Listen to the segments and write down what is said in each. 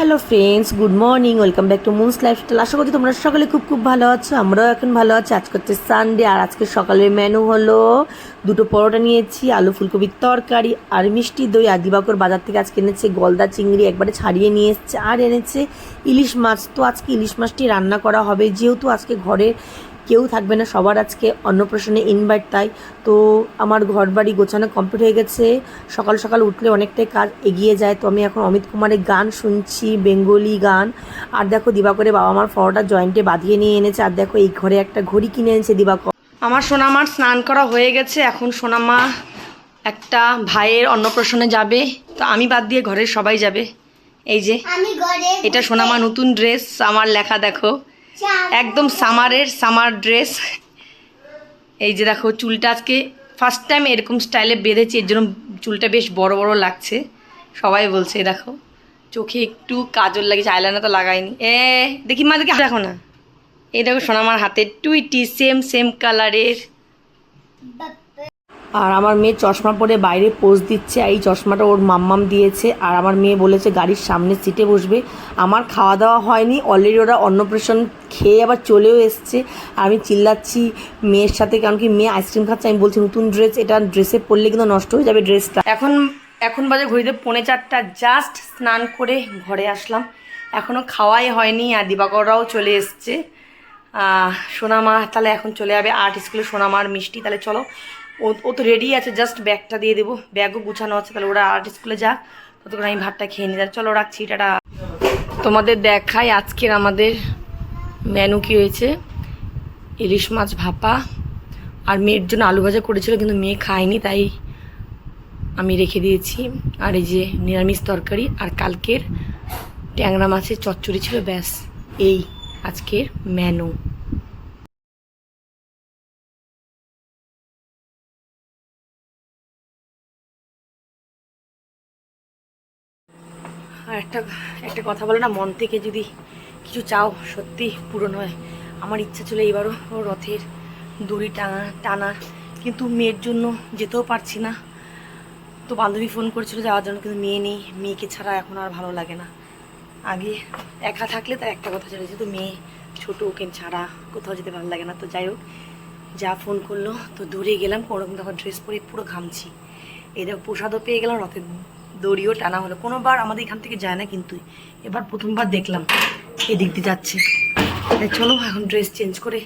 Hello friends good morning welcome back to Moon's lifestyle আশা করছি তোমরা সকালে খুব খুব ভালো আছো, আমরাও এখন ভালো আছি। আজকে হচ্ছে সানডে আর আজকে সকালের মেনু হলো দুটো পরোটা নিয়েছি, আলু ফুলকপির তরকারি আর মিষ্টি দই। আর দিবাকর বাজার থেকে আজকে এনেছে গলদা চিংড়ি, একবারে ছাড়িয়ে নিয়ে এসছে। আর এনেছে ইলিশ মাছ। তো আজকে ইলিশ মাছটি রান্না করা হবে, যেহেতু আজকে ঘরে কেউ থাকবে না সবার আজকে অন্নপ্রাশনে ইনভাইট তাই। তো আমার ঘর বাড়ি গোছানো কমপ্লিট হয়ে গেছে। সকাল সকাল উঠলে অনেকটাই কাজ এগিয়ে যায়। তো আমি এখন অমিত কুমারের গান শুনছি বেঙ্গলি গান। আর দেখো দিবাকরে বাবা আমার ফটোটা জয়েন্টে বাঁধিয়ে নিয়ে এনেছে। আর দেখো এই ঘরে একটা ঘড়ি কিনে এনেছে দিবাকর। আমার সোনামার স্নান করা হয়ে গেছে। এখন সোনামা একটা ভাইয়ের অন্নপ্রাশনে যাবে। তো আমি বাদ দিয়ে ঘরের সবাই যাবে। এই যে এটা সোনামা নতুন ড্রেস আমার লেখা দেখো। একদম সামারের সামার ড্রেস। এই যে দেখো চুলটা আজকে ফার্স্ট টাইম এরকম স্টাইলে বেঁধেছি, এর জন্য চুলটা বেশ বড় বড় লাগছে। সবাই বলছে দেখো, চোখে একটু কাজল লাগিয়েছে আইলাইনার তো লাগাইনি। এ, দেখি মা, দেখি, দেখো না। এই দেখো সোনামার হাতে টুইটি সেম সেম কালারের আর আমার মেয়ে চশমা পরে বাইরে পোজ দিচ্ছে এই চশমাটা ওর মাম্মাম দিয়েছে। আর আমার মেয়ে বলেছে, গাড়ির সামনে সিটে বসবে। আমার খাওয়া দাওয়া হয়নি অলরেডি ওরা অন্নপ্রাশন খেয়ে আবার চলেও এসছে। আমি চিল্লাচ্ছি মেয়ের সাথে, কারণ কি মেয়ে আইসক্রিম খাচ্ছে, আমি বলছি নতুন ড্রেস এটা ড্রেসে পরলে কিন্তু নষ্ট হয়ে যাবে ড্রেসটা এখন এখন বাজে ঘড়িতে পৌনে চারটা জাস্ট স্নান করে ঘরে আসলাম। এখনও খাওয়াই হয়নি, আর দিবাকররাও চলে এসছে। সোনামা তাহলে এখন চলে যাবে আর্ট স্কুলে, সোনামার মিষ্টি। তাহলে চলো, ও ও তো রেডি আছে জাস্ট ব্যাগটা দিয়ে দেবো। ব্যাগও গুছানো আছে, তাহলে ওরা আর্ট স্কুলে যাক। ততক্ষণ আমি ভাতটা খেয়ে নিই। তাহলে চলো রাখছি, টাটা। তোমাদের দেখাই আজকের আমাদের মেনু কী হয়েছে? ইলিশ মাছ ভাপা। আর মেয়ের জন্য আলু ভাজা করেছিল, কিন্তু মেয়ে খায়নি, তাই আমি রেখে দিয়েছি। আর এই যে নিরামিষ তরকারি, আর কালকের ট্যাংরা মাছের চচ্চড়ি ছিল, ব্যাস, এই আজকের মেনু আর একটা একটা কথা বলে না, মন থেকে যদি কিছু চাও? সত্যি পূরণ হয় আমার ইচ্ছা ছিল এবারও ও রথের দড়ি টানা টানা। কিন্তু মেয়ের জন্য যেতেও পারছি না। তো বান্ধবী ফোন করেছিল যাওয়ার জন্য, কিন্তু মেয়ে নেই। মেয়েকে ছাড়া এখন আর ভালো লাগে না। আগে একা থাকলে তার একটা কথা ছিল যেহেতু মেয়ে ছোটো, ওকে ছাড়া কোথাও যেতে ভালো লাগে না। তো যাই হোক, যা ফোন করল, তো দৌড়ে গেলাম। কোনোরকম তখন ড্রেস পরে পুরো ঘামছি। এই দেখো, প্রসাদও পেয়ে গেলাম, রথের দড়িও টানা হলো। কোনোবার আমাদের এখান থেকে যায় না কিন্তু। এবার প্রথমবার দেখলাম। এদিক দিয়ে যাচ্ছে। চলো এখন ড্রেস চেঞ্জ করে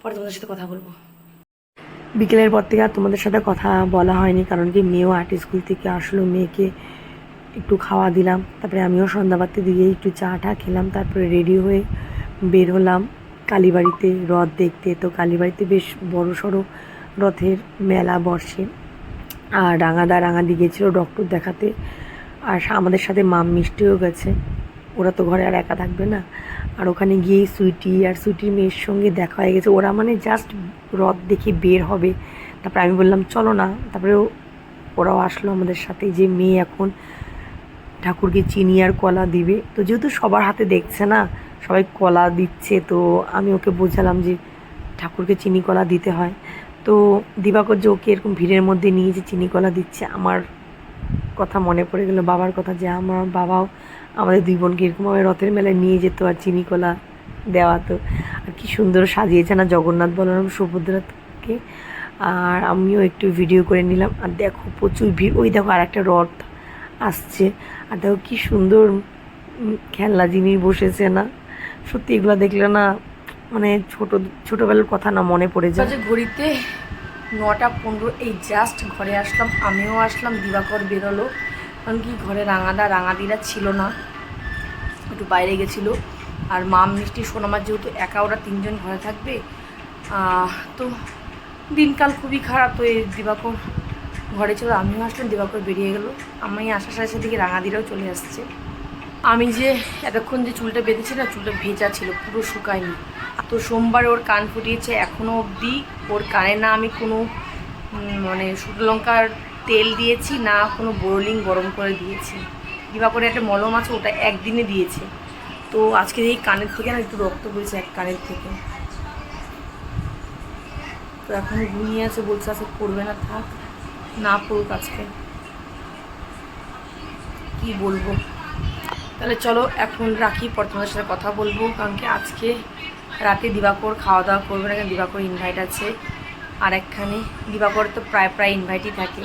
পরে তোমাদের সাথে কথা বলব। বিকেলের পর থেকে আর তোমাদের সাথে কথা বলা হয়নি, কারণ কি মেয়েও আর্ট স্কুল থেকে আসলো, মেয়েকে একটু খাওয়া দিলাম, তারপরে আমিও সন্ধ্যাবাতি দিয়ে একটু চা টা খেলাম, তারপরে রেডি হয়ে বের হলাম কালীবাড়িতে রথ দেখতে। তো কালীবাড়িতে বেশ বড় সড়ো রথের মেলা বসে। আর রাঙাদা রাঙাদি গেছিল ডক্টর দেখাতে, আর আমাদের সাথে মাম মিষ্টিও গেছে। ওরা তো ঘরে আর একা থাকবে না। আর ওখানে গিয়েই সুইটি আর সুইটির মেয়ের সঙ্গে দেখা হয়ে গেছে। ওরা মানে জাস্ট রথ দেখে বের হবে। তারপরে আমি বললাম, চলো না। তারপরে ওরাও আসলো আমাদের সাথে। যে মেয়ে এখন ঠাকুরকে চিনি আর কলা দিবে। তো যেহেতু সবার হাতে দেখছে না, সবাই কলা দিচ্ছে, তো আমি ওকে বোঝালাম যে ঠাকুরকে চিনি কলা দিতে হয়। তো দিবাকর যে ওকে এরকম ভিড়ের মধ্যে নিয়ে যে চিনি কলা দিচ্ছে, আমার কথা মনে পড়ে গেল। বাবার কথা যে, আমার বাবাও আমাদের দুই বোনকে এরকমভাবে রথের মেলায় নিয়ে যেত আর চিনি কলা দেওয়া তো আর কি সুন্দর সাজিয়েছে না জগন্নাথ বলরাম সুভদ্রাকে। আর আমিও একটু ভিডিও করে নিলাম। আর দেখো প্রচুর ভিড়। ওই দেখো আর একটা রথ আসছে। আর দেখো কি সুন্দর খেলনা জিনিস বসেছে না, সত্যি এগুলো দেখলে না মানে ছোট, ছোটোবেলার কথা না মনে পড়ে যায়। ঘড়িতে নটা পনেরো, এই জাস্ট ঘরে আসলাম, আমিও আসলাম, দিবাকর বেরোলো। কারণ কি, ঘরে রাঙাদা রাঙাদিরা ছিল না। একটু বাইরে গেছিল। আর মাম মিষ্টি সোনামার যেহেতু একা, ওরা তিনজন ঘরে থাকবে। তো দিনকাল খুবই খারাপ। তো এই দিবাকর ঘরে ছিল, আমিও আসলাম, দিবাকর বেরিয়ে গেলো। আমি আসার সাথে সাথে রাঙাদিরাও চলে আসছে। আমি যে এতক্ষণ যে চুলটা বেঁধেছি না, চুলটা ভেজা ছিল, পুরো শুকায়নি। তো সোমবার ওর কান ফুটিয়েছে এখনও অবধি ওর কানে না আমি কোনো মানে শুকনো লঙ্কার তেল দিয়েছি, না কোনো বোরলিং গরম করে দিয়েছি। কিবা করে একটা মলম আছে, ওটা একদিনে দিয়েছে। তো আজকে এই কানের থেকে না একটু রক্ত পড়েছে এক কানের থেকে। তো এখন ঘুমিয়ে আছে, বলছে আজকে পড়বে না, থাক, না পড়ুক আজকে। কি বলব? তাহলে চলো, এখন রাখি, পর তোমাদের সাথে কথা বলব। কারণ কি আজকে রাতে দিবাকর খাওয়া দাওয়া করবে না কারণ দিবাকর ইনভাইট আছে। আর একখানে, দিবাকর তো প্রায় প্রায় ইনভাইটই থাকে।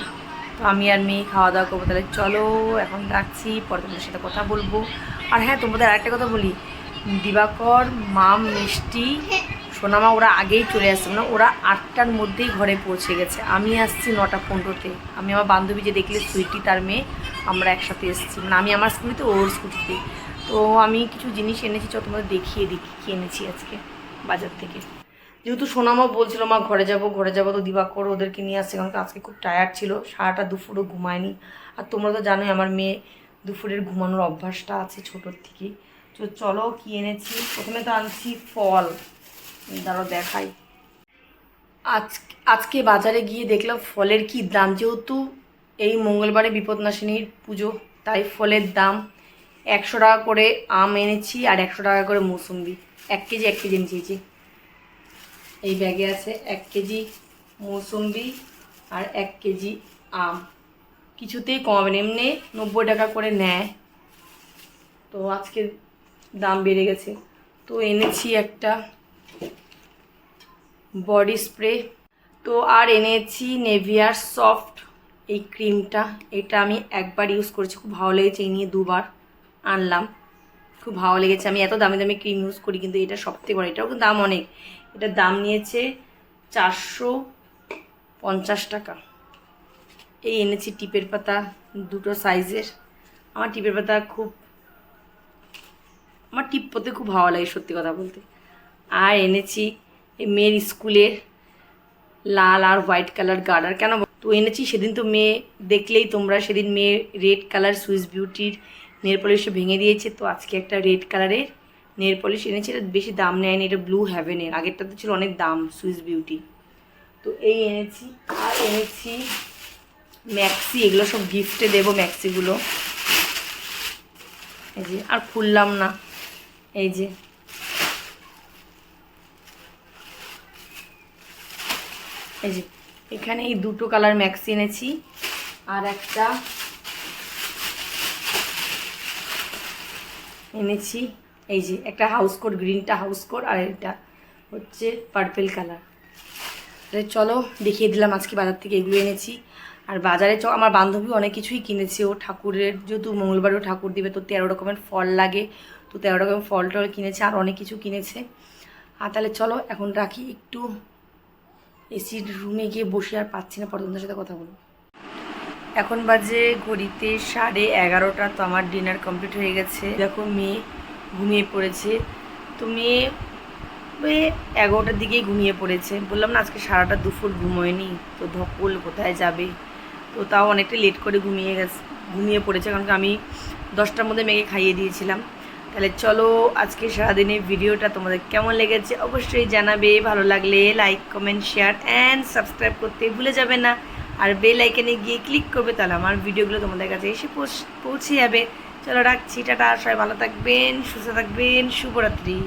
তো আমি আর মেয়ে খাওয়া দাওয়া করব, তাহলে চলো, এখন রাখছি, পরে তোমাদের সাথে কথা বলব। আর হ্যাঁ তোমাদের আরেকটা কথা বলি। দিবাকর, মাম, মিষ্টি, সোনামা, ওরা আগেই চলে আসছে মানে ওরা আটটার মধ্যেই ঘরে পৌঁছে গেছে। আমি আসছি নটা পনেরোতে। আমি আমার বান্ধবী যে দেখলে, সুইটি, তার মেয়ে, আমরা একসাথে এসেছি। মানে আমি আমার স্কুটিতে ওর স্কুটিতে তো আমি কিছু জিনিস এনেছি, চল তোমাদের দেখিয়ে দিই কী এনেছি আজকে বাজার থেকে। যেহেতু সোনামা বলছিল, মা, ঘরে যাব ঘরে যাব, তো দিবাকর ওদেরকে নিয়ে আসছে কারণ আজকে খুব টায়ার্ড ছিল, সারাটা দুপুরও ঘুমায়নি। আর তোমরা তো জানোই আমার মেয়ে দুপুরের ঘুমানোর অভ্যাসটা আছে ছোটোর থেকেই তো চলো কি এনেছি? প্রথমে তো আনছি ফল। দাঁড়ো দেখাই। আজ, আজকে বাজারে গিয়ে দেখলাম ফলের কি দাম। যেহেতু এই মঙ্গলবারে বিপদনাশিনীর পুজো, তাই ফলের দাম একশো টাকা করে আম এনেছি আর একশো টাকা করে মৌসুম্বি। এক কেজি এক কেজি এনেছি এই ব্যাগে আছে এক কেজি মৌসুম্বি আর এক কেজি আম। কিছুতেই কমাবে না এমনি নব্বই টাকা করে নেয়। তো আজকে দাম বেড়ে গেছে। তো এনেছি একটা বডি স্প্রে। তো আর এনেছি নেভিয়ার সফট এই ক্রিমটা। এটা আমি একবার ইউজ করেছি, খুব ভালো লেগেছে, এই নিয়ে দুবার আনলাম। খুব ভালো লেগেছে। আমি এত দামি দামি ক্রিম ইউজ করি, কিন্তু এটা সবথেকে বড়। এটাও দাম অনেক। এটার দাম নিয়েছে চারশো পঞ্চাশ টাকা। এই এনেছি টিপের পাতা দুটো সাইজের। আমার টিপের পাতা খুব, আমার টিপ পরতে খুব ভালো লাগে সত্যি কথা বলতে। আর এনেছি এই মেয়ের স্কুলের লাল আর হোয়াইট কালার গার্ডার। কেন তো এনেছি সেদিন তো মেয়ে দেখলেই তোমরা, সেদিন মেয়ে রেড কালার সুইস বিউটির নেল পলিশে ভেঙে দিয়েছে, তো আজকে একটা রেড কালারের নেল পলিশ এনেছি, এটা বেশি দাম নেয়নি এটা ব্লু হ্যাভেনের আগেরটা তো ছিল অনেক দাম সুইস বিউটি তো এই এনেছি, আর এনেছি ম্যাক্সি এগুলো সব গিফটে দেবো ম্যাক্সিগুলো এই যে, আর খুললাম না। এই যে। এই যে, এখানে এই দুটো কালার ম্যাক্সি এনেছি, আর একটা এনেছি এই যে, একটা হাউস কোট গ্রিনটা হাউস কোট আর এটা হচ্ছে পার্পেল কালার তাহলে চলো, দেখিয়ে দিলাম আজকে বাজার থেকে এগুলো এনেছি। আর বাজারে চ, আমার বান্ধবী অনেক কিছুই কিনেছে। ও ঠাকুরের, যেহেতু মঙ্গলবারেও ঠাকুর দিবে, তো তেরো রকমের ফল লাগে। তো তেরো রকমের ফল টল কিনেছে, আর অনেক কিছু কিনেছে। আর তাহলে চলো, এখন রাখি একটু। এসির রুমে গিয়ে বসে আর পাচ্ছি না পরে তোমাদের সাথে কথা বলব। এখন বাজে ঘড়িতে সাড়ে এগারোটা, তো আমার ডিনার কমপ্লিট হয়ে গেছে। দেখো মেয়ে ঘুমিয়ে পড়েছে। তো মেয়ে ওই এগারোটার দিকেই ঘুমিয়ে পড়েছে। বললাম, না, আজকে সারাটা দুপুর ঘুমোয়নি। তো ধকল, কোথায় যাবে? তো তাও অনেকটা লেট করে ঘুমিয়ে গেছে, ঘুমিয়ে পড়েছে। কারণ আমি দশটার মধ্যে মেয়েকে খাইয়ে দিয়েছিলাম। তাহলে চলো, আজকে সারাদিনের ভিডিওটা তোমাদের কেমন লেগেছে অবশ্যই জানাবে। ভালো লাগলে like comment share and subscribe করতে ভুলে যাবে না। আর বেল আইকনে গিয়ে ক্লিক করবে, তাহলে আমার ভিডিওগুলো তোমাদের কাছে এসে পৌঁছ- পৌঁছে যাবে। চলো রাখছি টাটা সবাই ভালো থাকবেন সুস্থ থাকবেন শুভরাত্রি।